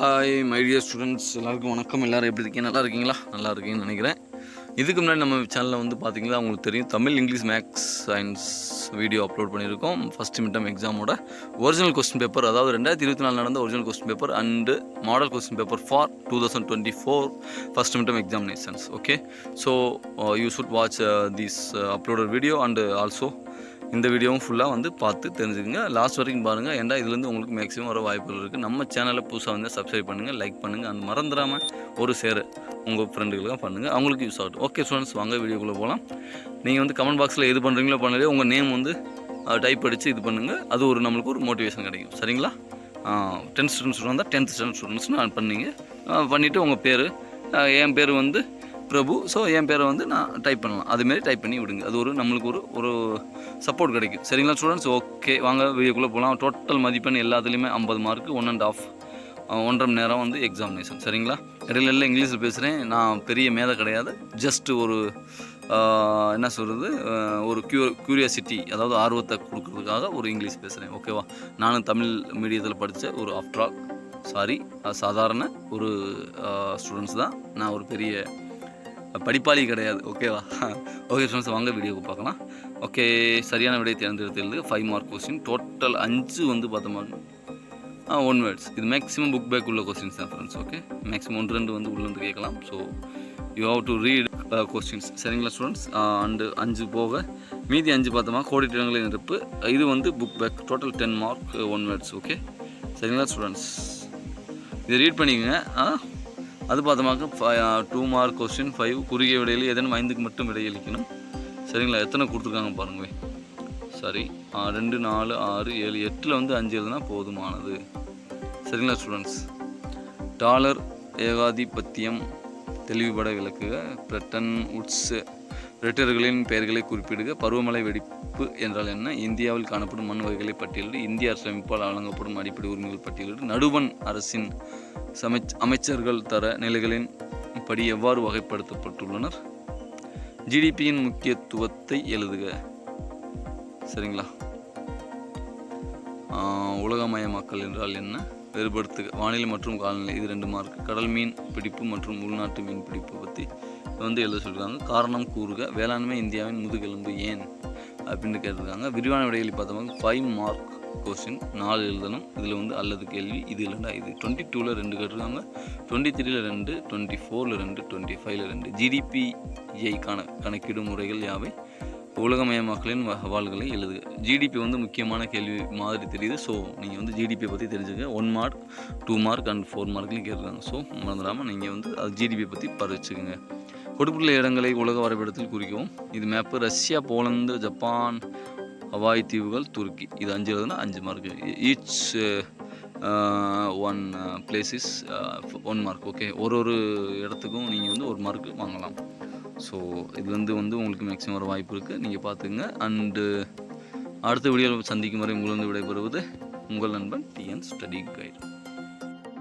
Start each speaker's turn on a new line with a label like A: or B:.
A: hi my dear students எல்லாருக்கும் வணக்கம் எல்லோரும் எப்படி இருக்கீங்க நல்லா இருக்கீங்களா நல்லா இருக்கீங்கன்னு நினைக்கிறேன் இதுக்கு முன்னாடி நம்ம சேனலில் வந்து பார்த்தீங்கன்னா உங்களுக்கு தெரியும் Tamil English maths science video upload பண்ணியிருக்கோம் ஃபஸ்ட் மிட்டம் எக்ஸாமோட ஒரிஜினல் கொஸ்டின் பேப்பர் அதாவது ரெண்டாயிரத்தி இருபத்தி நாலு நடந்த original question paper and model question paper for two thousand twenty four first midterm examinations okay so you should watch this uploaded video and also இந்த வீடியோவும் ஃபுல்லாக வந்து பார்த்து தெரிஞ்சுக்கோங்க லாஸ்ட் வரைக்கும் பாருங்கள் ஏன்டா இதுலேருந்து உங்களுக்கு மேக்ஸிமம் வர வாய்ப்புகள் இருக்குது நம்ம சேனலை புதுசாக வந்து சப்ஸ்கிரைப் பண்ணுங்கள் லைக் பண்ணுங்கள் அந்த மறந்துடாமல் ஒரு சேர் உங்கள் ஃப்ரெண்டுகளுக்கும் பண்ணுங்கள் அவங்களுக்கு யூஸ் ஆகட்டும் ஓகே ஸ்டூடெண்ட்ஸ் வாங்க வீடியோக்குள்ளே போகலாம் நீங்கள் வந்து கமெண்ட் பாக்ஸில் எது பண்ணுறீங்களோ பண்ணலே உங்கள் நேம் வந்து டைப் அடித்து இது பண்ணுங்கள் அது ஒரு நம்மளுக்கு ஒரு மோட்டிவேஷன் கிடைக்கும் சரிங்களா டென்த் ஸ்டூடெண்ட்ஸ் வந்தால் டென்த் ஸ்டூடெண்ட்ஸ் ஸ்டூடெண்ட்ஸ்னு பண்ணிங்க பண்ணிவிட்டு உங்கள் பேர் என் பேர் வந்து பிரபு ஸோ என் பேரை வந்து நான் டைப் பண்ணலாம் அதுமாரி டைப் பண்ணி விடுங்க அது ஒரு நம்மளுக்கு ஒரு ஒரு சப்போர்ட் கிடைக்கும் சரிங்களா ஸ்டூடெண்ட்ஸ் ஓகே வாங்க வீடியோக்குள்ளே போகலாம் டோட்டல் மதிப்பெண் எல்லாத்துலேயுமே ஐம்பது மார்க்கு ஒன் அண்ட் ஆஃப் ஒன்றரை மணி நேரம் வந்து எக்ஸாமினேஷன் சரிங்களா இடையில எல்லாம் இங்கிலீஷில் பேசுகிறேன் நான் பெரிய மேதை கிடையாது ஜஸ்ட்டு ஒரு என்ன சொல்கிறது ஒரு க்யூ க்யூரியாசிட்டி அதாவது ஆர்வத்தை கொடுக்குறதுக்காக ஒரு இங்கிலீஷ் பேசுகிறேன் ஓகேவா நானும் தமிழ் மீடியத்தில் படித்த ஒரு ஆஃப்டர் ஆல் சாரி சாதாரண ஒரு ஸ்டூடெண்ட்ஸ் தான் நான் ஒரு பெரிய படிப்பாளி கிடையாது ஓகேவா ஓகே ஸ்டூடெண்ட்ஸ் வாங்க வீடியோக்கு பார்க்கலாம் ஓகே சரியான விடை தேர்ந்தெடுத்தது ஃபைவ் மார்க் கொஸ்டின் டோட்டல் அஞ்சு வந்து பார்த்தோமா ஆ ஒன் வேர்ட்ஸ் இது மேக்ஸிமம் புக் பேக் உள்ள கொஸ்டின்ஸ் தான் ஃப்ரெண்ட்ஸ் ஓகே மேக்ஸிமம் ஒன்று ரெண்டு வந்து உள்ளேருந்து கேட்கலாம் so you have to read questions சரிங்களா ஸ்டூடெண்ட்ஸ் அண்டு அஞ்சு போக மீதி அஞ்சு பார்த்தோமா கோடிட்டிடங்களின் இருப்பு இது வந்து book back total ten mark one words okay சரிங்களா ஸ்டூடெண்ட்ஸ் இதை ரீட் பண்ணிக்கங்க அது பார்த்தோமாக்க டூ மார்க் கொஸ்டின் ஃபைவ் குறுகிய விடையில் ஏதேனும் ஐந்துக்கு மட்டும் விடையளிக்கணும் சரிங்களா எத்தனை கொடுத்துருக்காங்க பாருங்கள் சரி ரெண்டு நாலு ஆறு ஏழு எட்டில் வந்து அஞ்சு எழுதுனா போதுமானது சரிங்களா ஸ்டூடெண்ட்ஸ் டாலர் ஏகாதிபத்தியம் தெளிவுபட விளக்குக பிரெட்டன் உட்ஸ் ரிட்டர்களின் பெயர்களை குறிப்பிடுக பருவமழை வெடிப்பு என்றால் என்ன இந்தியாவில் காணப்படும் மண் வகைகளை பட்டியலிடு இந்திய அரசமைப்பால் வழங்கப்படும் அடிப்படை உரிமைகள் பட்டியலிடு நடுவன் அரசின் சமைச் அமைச்சர்கள் தர நிலைகளின் படி எவ்வாறு வகைப்படுத்தப்பட்டுள்ளனர் ஜிடிபியின் முக்கியத்துவத்தை எழுதுக சரிங்களா உலகமயமாக்கல் என்றால் என்ன வேறுபடுத்துக வானிலை மற்றும் காலநிலை இது ரெண்டு மார்க் கடல் மீன் பிடிப்பு மற்றும் உள்நாட்டு மீன் பிடிப்பு பற்றி வந்து எழுத சொல்லியிருக்காங்க காரணம் கூறுக வேளாண்மை இந்தியாவின் முதுகெலும்பு ஏன் அப்படின்னு கேட்டிருக்காங்க விரிவான விடைகளில் பார்த்தவங்க ஃபைவ் மார்க் கொஸ்டின் நாலு எழுதணும் இதில் வந்து அல்லது கேள்வி இது இல்லைண்டா இது டுவெண்ட்டி டூவில் ரெண்டு கேட்டிருக்காங்க டுவெண்ட்டி த்ரீல ரெண்டு டுவெண்ட்டி ஃபோரில் ரெண்டு டுவெண்ட்டி ஃபைவ்ல ரெண்டு ஜிடிபிஐக்கான கணக்கீடு முறைகள் யாவை உலகமயமாக்கலின் சவால்களை எழுதுக ஜிடிபி வந்து முக்கியமான கேள்வி மாதிரி தெரியுது ஸோ நீங்கள் வந்து ஜிடிபியை பற்றி தெரிஞ்சுக்க one mark two mark and four மார்க்லையும் கேட்குறாங்க ஸோ மறந்துடாமல் நீங்கள் வந்து அது ஜிடிபியை பற்றி பரவிச்சுக்கோங்க கொடுப்புள்ள இடங்களை உலக வரைபடத்தில் குறிக்கும் இது map Russia Poland Japan Hawaii தீவுகள் துருக்கி இது அஞ்சு எழுதுனா அஞ்சு mark each one places one mark okay ஒரு ஒரு இடத்துக்கும் நீங்கள் வந்து ஒரு மார்க் வாங்கலாம் ஸோ இதுலேருந்து வந்து உங்களுக்கு மேக்ஸிமம் வர வாய்ப்பு இருக்குது நீங்கள் பார்த்துங்க அண்டு அடுத்த வீடியோவில் சந்திக்கும் வரை உங்களிருந்து விடைபெறுவது உங்கள் நண்பன் டிஎன் ஸ்டடி கைடு